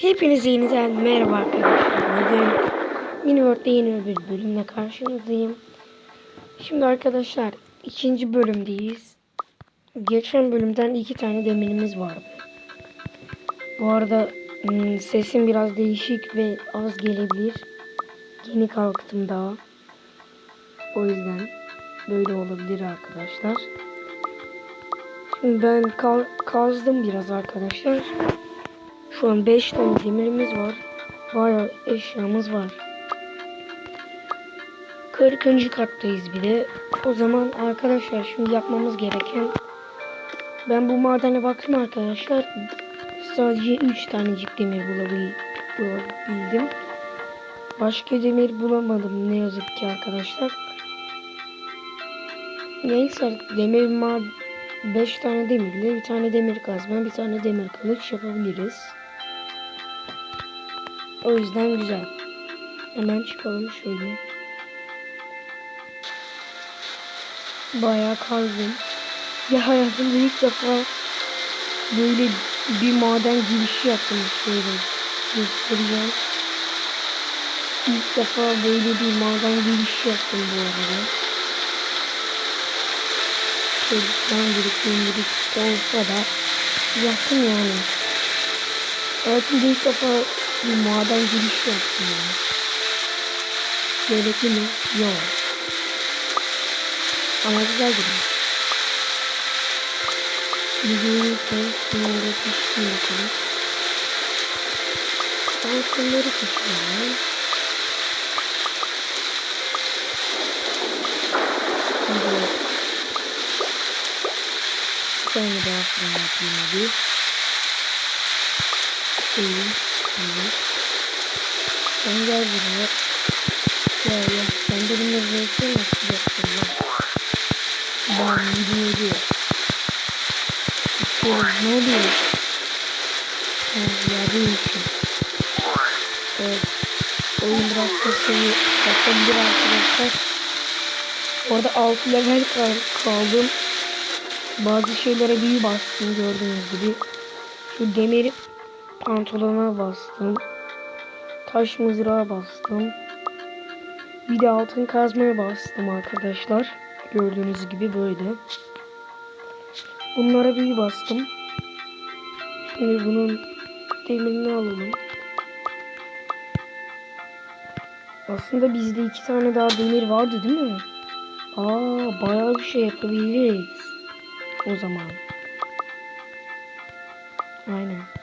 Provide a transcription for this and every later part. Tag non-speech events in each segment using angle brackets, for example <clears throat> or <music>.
Hepinize yeniden merhaba arkadaşlar. Bugün Miniworld'de yeni bir bölümle karşınızdayım. Şimdi arkadaşlar ikinci bölümdeyiz. Geçen bölümden iki tane demirimiz vardı. Bu arada hmm, sesim biraz değişik ve az gelebilir. Yeni kalktım daha. O yüzden böyle olabilir arkadaşlar. Şimdi ben ka- kazdım biraz arkadaşlar. Şu an 5 tane demirimiz var. Bayağı eşyamız var. 40. kattayız bir de. O zaman arkadaşlar şimdi yapmamız gereken ben bu madene baktım arkadaşlar. Sadece 3 tanecik demir bulabil- bulabildim. Başka demir bulamadım ne yazık ki arkadaşlar. Neyse demir ma 5 tane demirle bir tane demir kazma bir tane demir kılıç yapabiliriz. O yüzden güzel. Hemen çıkalım şöyle. Bayağı kazdım. Ya hayatımda ilk defa böyle bir maden girişi yaptım şöyle göstereceğim. İlk defa böyle bir maden girişi yaptım bu arada. Çocuktan biriktim birik olsa da yaptım yani. Hayatımda ilk defa bir maden girişi yaptım yani. Gerekli mi? Yok. Ama güzel gibi. Biz uyurken şunları pişsin bakalım. Balkonları pişirelim. Şimdi bir daha fırın yapayım hadi. İyi. Tamam. Sen gel buraya. Gel gel. Sen benimle vs mi yapacaksın lan? Bam gidiyor. Şey, ne oluyor? Ha, yerdeymişim. Evet. Oyun biraz kasayı kasabilir arkadaşlar. Orada 6 level kal kaldım. Bazı şeylere büyü bastım gördüğünüz gibi. Şu demir pantolona bastım. Taş mızrağa bastım. Bir de altın kazmaya bastım arkadaşlar. Gördüğünüz gibi böyle. Bunlara büyü bastım. Şimdi bunun demirini alalım. Aslında bizde iki tane daha demir vardı değil mi? Aa bayağı bir şey yapabiliriz. O zaman. Aynen.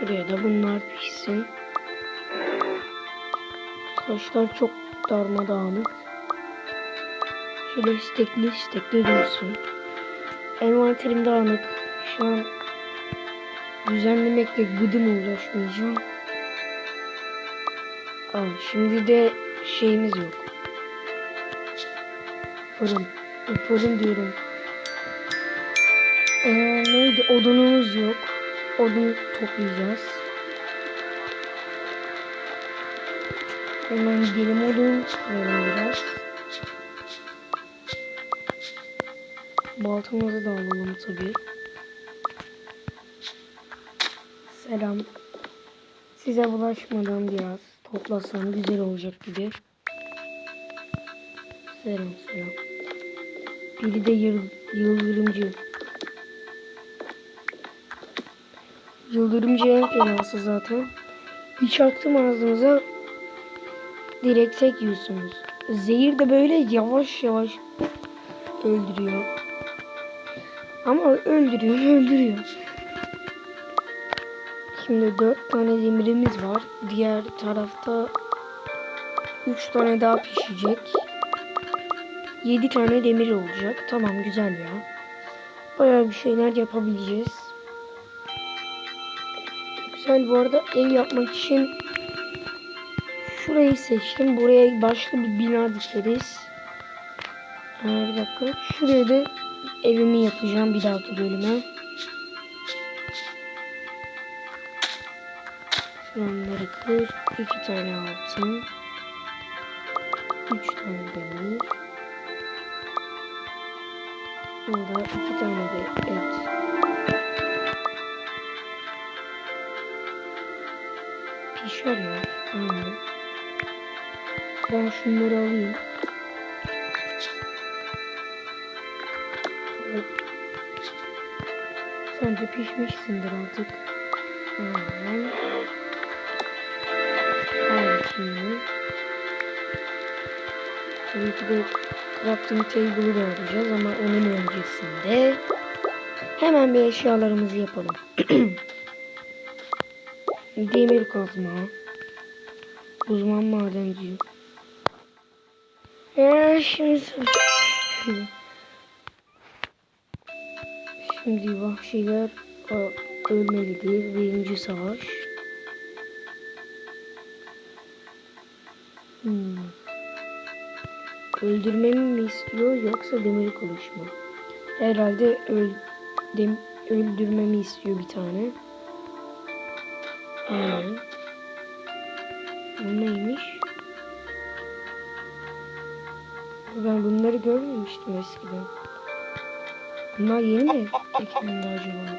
Buraya da bunlar pişsin. Taşlar çok darmadağınık. Şöyle istekli istekli dursun. Envanterim dağınık. Şu an düzenlemekle gıdım uğraşmayacağım. Aa, şimdi de şeyimiz yok. Fırın. E, Fırın diyorum. Ee, neydi? Odunumuz yok. Odun toplayacağız. Hemen gidelim odun verelim biraz. Baltamızı da alalım tabii. Selam. Size bulaşmadan biraz toplasam güzel olacak gibi. Selam selam. Biri de yıl, yıldırımcı. Yıldırımcı en fenası zaten. Bir çaktım ağzınıza direkt tek yiyorsunuz. Zehir de böyle yavaş yavaş öldürüyor. Ama öldürüyor öldürüyor. Şimdi dört tane demirimiz var. Diğer tarafta üç tane daha pişecek. Yedi tane demir olacak. Tamam güzel ya. Bayağı bir şeyler yapabileceğiz. Güzel bu arada ev yapmak için şurayı seçtim. Buraya başka bir bina dikeriz. Bir dakika. Şuraya da evimi yapacağım bir dahaki bölüme. Şunları kır. iki tane altın. Üç tane demir. Burada iki tane de et. Boş ver ya. Aynen. Ben şunları alayım. Evet. Sen de pişmişsindir artık. Aynen. Al şimdi. Tabii ki de crafting table'ı da alacağız ama onun öncesinde hemen bir eşyalarımızı yapalım. <clears throat> Demir kazma. Uzman madenci. Ee, şimdi Şimdi vahşiler ölmelidir. Birinci savaş. Hmm. Öldürmemi mi istiyor yoksa demir kılıç mı? Herhalde öl, dem, öldürmemi istiyor bir tane. Bu neymiş? Ben bunları görmemiştim eskiden. Bunlar yeni mi eklendi acaba?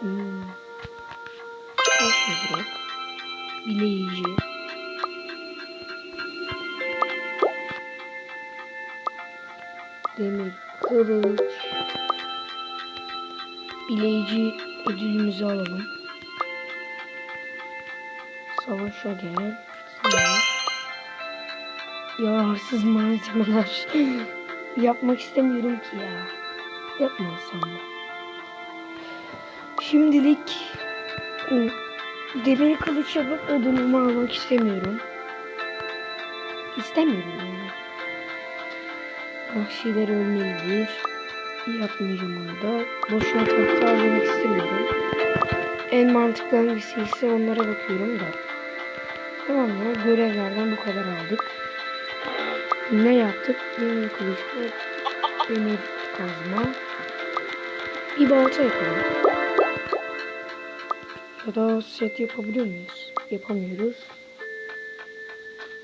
Hmm. Taş mızrak. Bileyici. Demir kılıç. Bileyici ödülümüzü alalım. Savaşa gel. Savaş. Yararsız malzemeler. <laughs> Yapmak istemiyorum ki ya. Yapmasam da. Şimdilik ı, demir kılıç yapıp ödülümü almak istemiyorum. İstemiyorum yani. Vahşiler ölmelidir. Yapmayacağım onu da. Boşuna tahta harcamak istemiyorum. En mantıklı hangisi ise onlara bakıyorum da. Tamam ya görevlerden bu kadar aldık. Ne yaptık? Demir kılıçlı, demir kazma. Bir balta yapalım. Ya da set yapabiliyor muyuz? Yapamıyoruz.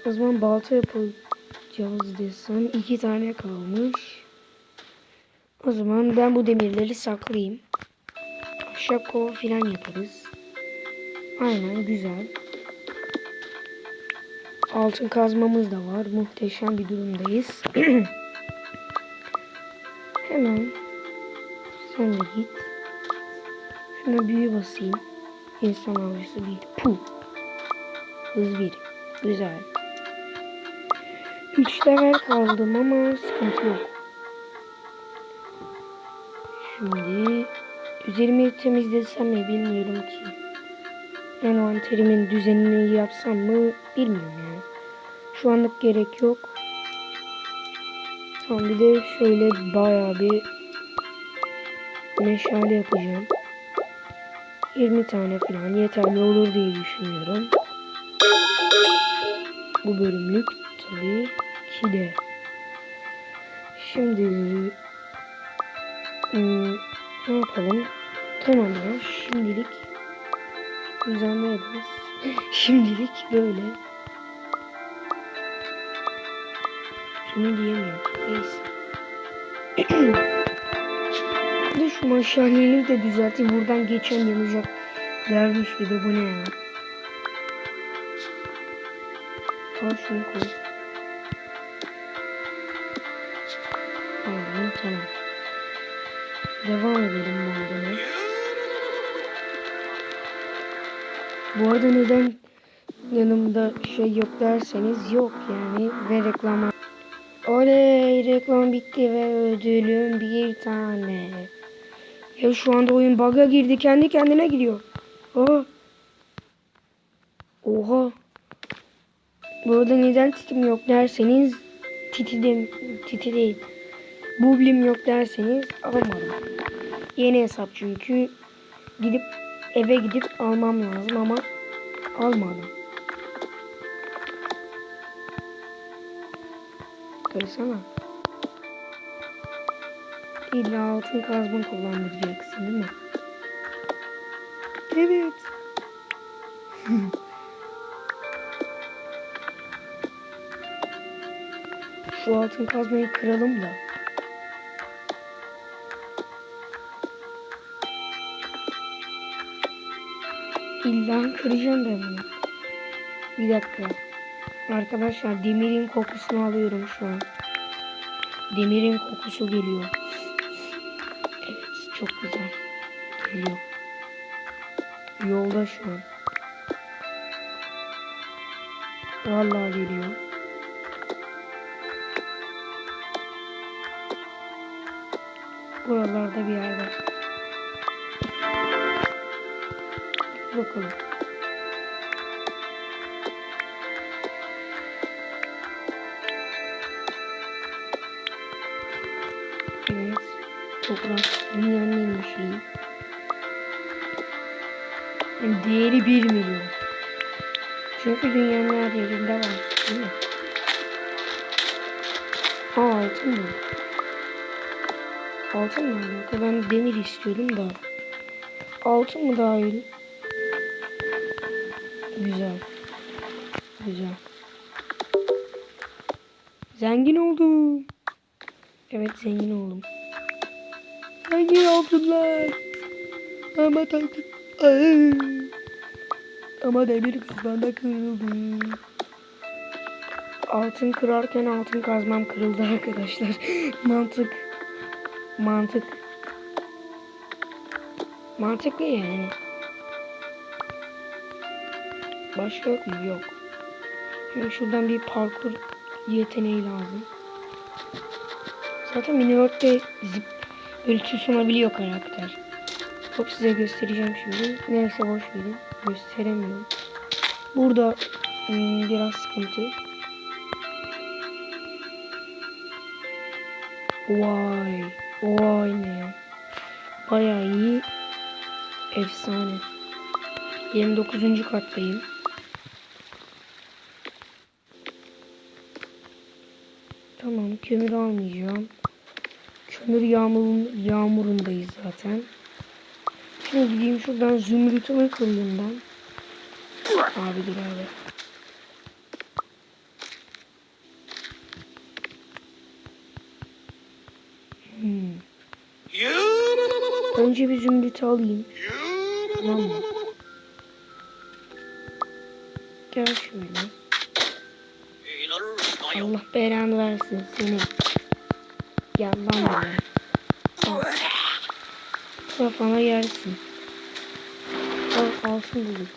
O zaman balta yapacağız desem iki tane kalmış. O zaman ben bu demirleri saklayayım. Kova filan yaparız. Aynen güzel. Altın kazmamız da var. Muhteşem bir durumdayız. <clears throat> Hemen sen de git. Şuna büyü basayım. İnsan avcısı bir. Puh. Hız bir. Güzel. Üç level kaldım ama sıkıntı yok. Şimdi üzerimi temizlesem mi bilmiyorum ki. Envanterimin düzenini yapsam mı bilmiyorum yani. Şu anlık gerek yok. Tamam bir de şöyle bayağı bir meşale yapacağım. 20 tane falan yeterli olur diye düşünüyorum. Bu bölümlük tabii ki de. Şimdi hmm, ne yapalım? Tamam ya şimdilik düzenli yaparız. <laughs> şimdilik böyle. Şunu diyemiyorum. Neyse. <clears throat> De şu maşaleleri de düzelteyim. Buradan geçen yanacak dermiş gibi bu ne ya? Al şunu koy. Aldım tamam. Devam edelim madene. Bu arada neden yanımda şey yok derseniz yok yani ve reklam Oley reklam bitti ve ödülüm bir tane. Ya şu anda oyun bug'a girdi kendi kendine gidiyor. Oha. Oha. Burada neden titim yok derseniz titi, de, titi değil. Bublim yok derseniz almadım. Yeni hesap çünkü gidip eve gidip almam lazım ama almadım. Kırsana. İlla altın kazma kullandıracaksın değil mi? Evet. <laughs> Şu altın kazmayı kıralım da. İlla kıracağım ben bunu. Bir dakika. Arkadaşlar demirin kokusunu alıyorum şu an. Demirin kokusu geliyor. Evet çok güzel. Geliyor. Yolda şu an. Vallahi geliyor. Buralarda bir yerde. Bakalım. Toprak dünyanın en şeyi. Değeri 1 milyon. Çünkü dünyanın her yerinde var. Değil mi? Aa altın mı? Altın mı? Ben demir istiyordum da. Altın mı daha iyi? Güzel. Güzel. Zengin oldum. Evet zengin oldum. Zengin altınlar. Ama. Ay. Ama demir kazmanda kırıldı. Altın kırarken altın kazmam kırıldı arkadaşlar. <laughs> Mantık. Mantık. Mantıklı yani. Başka yok mu? Yok. Şimdi şuradan bir parkur yeteneği lazım. Zaten Miniworld'de zip ölçü sunabiliyor karakter. Çok size göstereceğim şimdi. Neyse boş verin. Gösteremiyorum. Burada hmm, biraz sıkıntı. Vay. Vay ne ya. Bayağı iyi. Efsane. 29. kattayım. Tamam kömür almayacağım. Kömür yağmurun, yağmurundayız zaten. Şimdi gideyim şuradan zümrütümü kırayım ben. Abi dur abi. Hmm. Önce bir zümrütü alayım. Tamam mı? Gel şöyle. Allah belanı versin seni. Gel lan buraya. Al. Kafana yersin. Al altın buldum.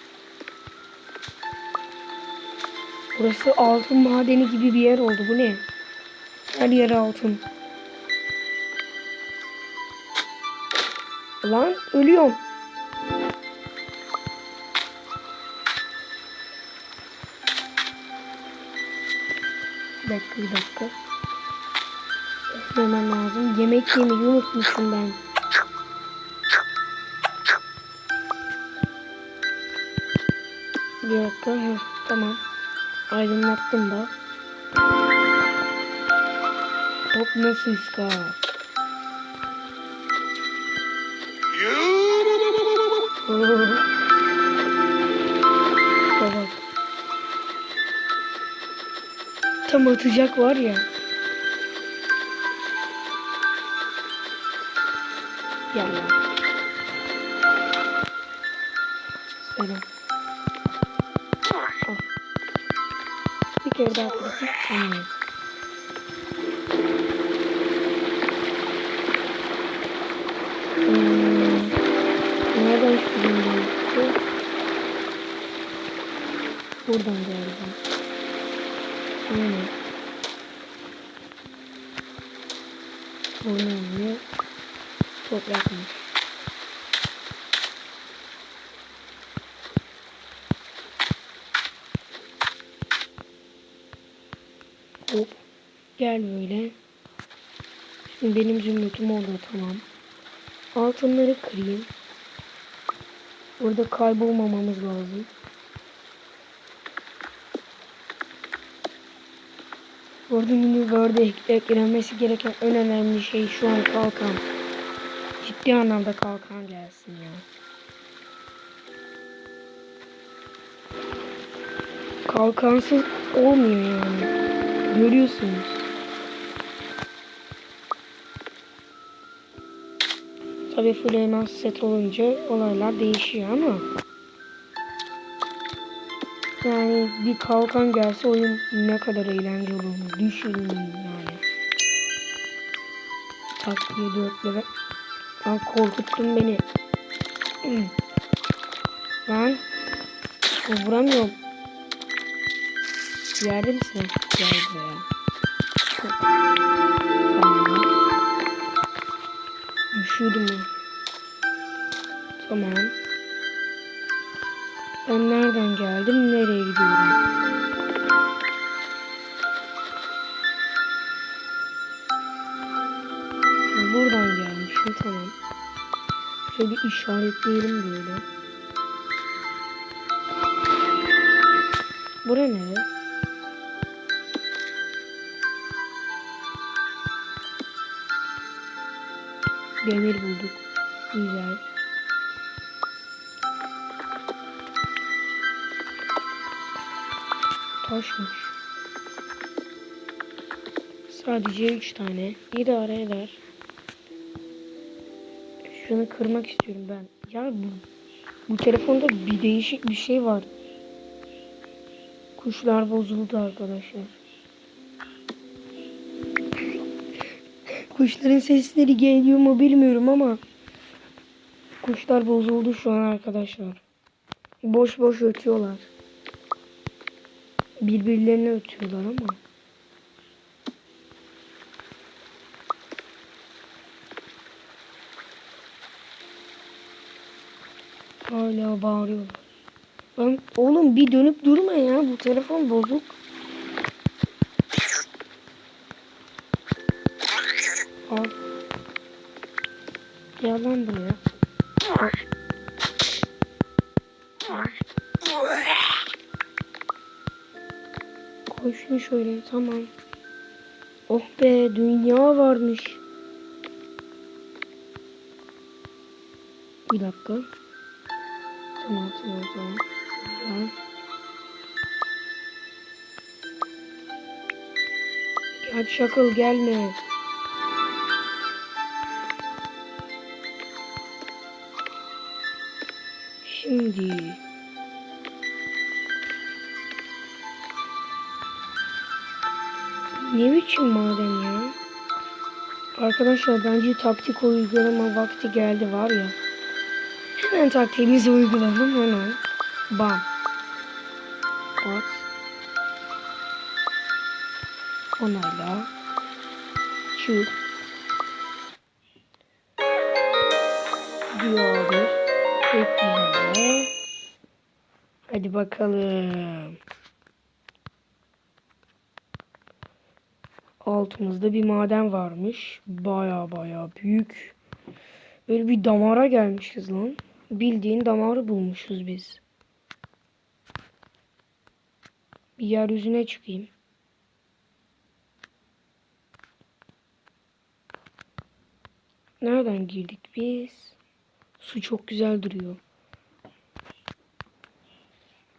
Burası altın madeni gibi bir yer oldu. Bu ne? Her yer altın. Lan ölüyorum. Bir dakika bir dakika. Hemen lazım. Yemek yemeyi unutmuşum ben. Bir dakika. Heh, tamam. Aydınlattım da. Hop nasıl iska? Bak. Tam atacak var ya. Gel lan. Selam. Bir kere daha kritik. Hop. Gel böyle. Şimdi benim zümrütüm orada tamam. Altınları kırayım. Burada kaybolmamamız lazım. Burada mini Word'e ek- eklenmesi gereken en önemli şey şu an kalkan. Ciddi anlamda kalkan gelsin ya. Kalkansız olmuyor yani. Görüyorsunuz. Tabii full set olunca olaylar değişiyor ama Yani bir kalkan gelse oyun ne kadar eğlenceli olur. Düşünün yani. Takviye dörtlere. Lan korkuttun beni. <clears throat> Lan. Vuramıyorum. Yerde misin? Gel buraya. Tamam. Üşüdüm. Tamam. Ben nereden geldim? Nereye gidiyorum? Buradan gelmişim. Tamam. Şöyle bir işaretleyelim böyle. Bura ne? Demir bulduk. Güzel. Taşmış. Sadece 3 tane. İdare eder. Şunu kırmak istiyorum ben. Ya bu, bu telefonda bir değişik bir şey var. Kuşlar bozuldu arkadaşlar. Kuşların sesleri geliyor mu bilmiyorum ama kuşlar bozuldu şu an arkadaşlar. Boş boş ötüyorlar. Birbirlerine ötüyorlar ama. Hala bağırıyorlar. Lan oğlum bir dönüp durma ya. Bu telefon bozuk. Lan buraya. Al. Koy şöyle tamam. Oh be dünya varmış. Bir dakika. Tamam tamam tamam. Tamam. Gel şakıl gelme. Şimdi. Ne biçim maden ya? Arkadaşlar bence taktik uygulama vakti geldi var ya. Hemen taktiğimizi uygulayalım hemen. Bam. At. Onayla. Çık. Diyor Hadi bakalım. Altımızda bir maden varmış. Baya baya büyük. Böyle bir damara gelmişiz lan. Bildiğin damarı bulmuşuz biz. Bir yeryüzüne çıkayım. Nereden girdik biz? Su çok güzel duruyor.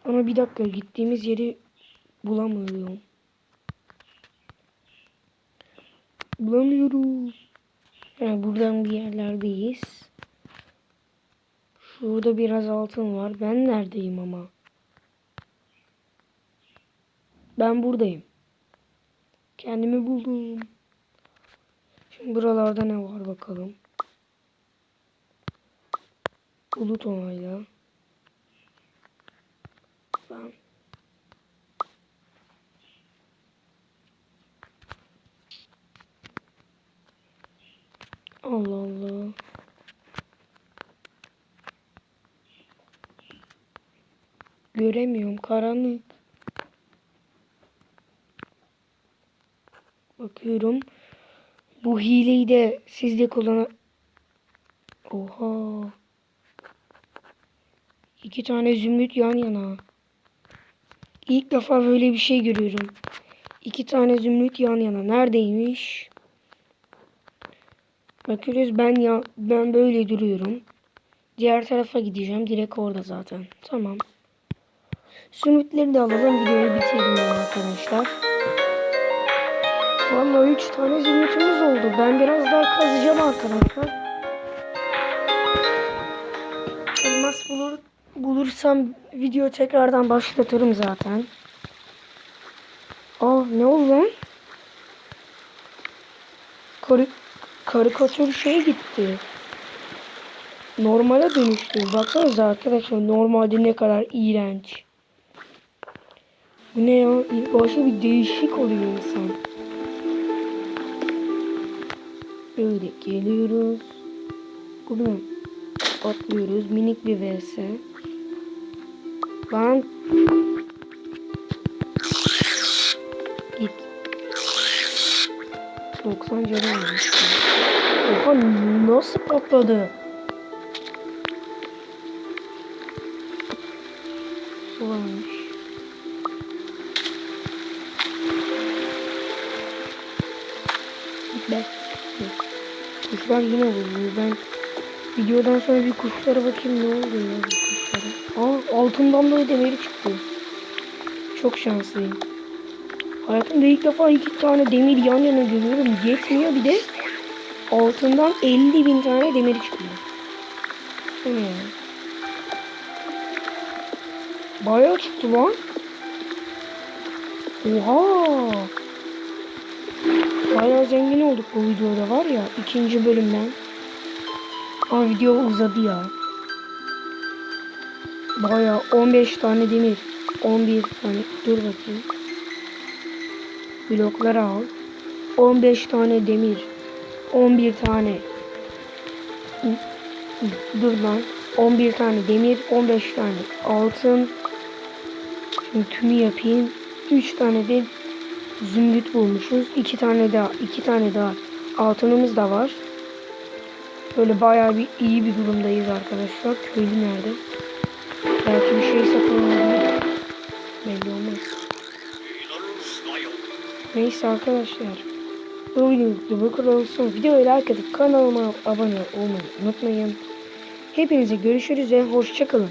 Ama bir dakika gittiğimiz yeri bulamıyorum. Bulamıyorum. Yani buradan bir yerlerdeyiz. Şurada biraz altın var. Ben neredeyim ama? Ben buradayım. Kendimi buldum. Şimdi buralarda ne var bakalım. Bulut onayla. Ben. Allah Allah. Göremiyorum. Karanlık. Bakıyorum. Bu hileyi de siz de kullan. Oha. İki tane zümrüt yan yana. İlk defa böyle bir şey görüyorum. İki tane zümrüt yan yana. Neredeymiş? Bakıyoruz ben ya ben böyle duruyorum. Diğer tarafa gideceğim. Direkt orada zaten. Tamam. Zümrütleri de alalım. Videoyu bitirelim arkadaşlar. Vallahi 3 tane zümrütümüz oldu. Ben biraz daha kazacağım arkadaşlar. Elmas bulur, bulursam video tekrardan başlatırım zaten. Aa ne oldu lan? Karı, karikatür şey gitti. Normale dönüştü. Baksanıza arkadaşlar normalde ne kadar iğrenç. Bu ne ya? İlk başta bir değişik oluyor insan. Böyle geliyoruz. Buradan atlıyoruz. Minik bir vs. Lan. Git. 90 canı. Oha nasıl patladı? Su varmış. Be. Kuşlar yine vuruyor. Ben videodan sonra bir kuşlara bakayım ne oldu ya bu kuşlara. Altından da demiri çıktı. Çok şanslıyım. Hayatımda ilk defa iki tane demir yan yana görüyorum. Yetmiyor bir de altından 50 bin tane demir çıkıyor. Ya? Bayağı çıktı lan. Oha. Bayağı zengin olduk bu videoda var ya. ikinci bölümden. Ama video uzadı ya. Bayağı 15 tane demir. 11 tane. Dur bakayım. Blokları al. 15 tane demir. 11 tane. Dur lan. 11 tane demir. 15 tane altın. Şimdi tümü yapayım. 3 tane de zümrüt bulmuşuz. 2 tane daha. 2 tane daha altınımız da var. Böyle bayağı bir iyi bir durumdayız arkadaşlar. Köylü nerede? Belki bir şey satın alabilir. Belli olmaz. Neyse arkadaşlar. Bu videomuzda bu kadar olsun. Videoyu like atıp kanalıma abone olmayı unutmayın. Hepinize görüşürüz ve hoşçakalın.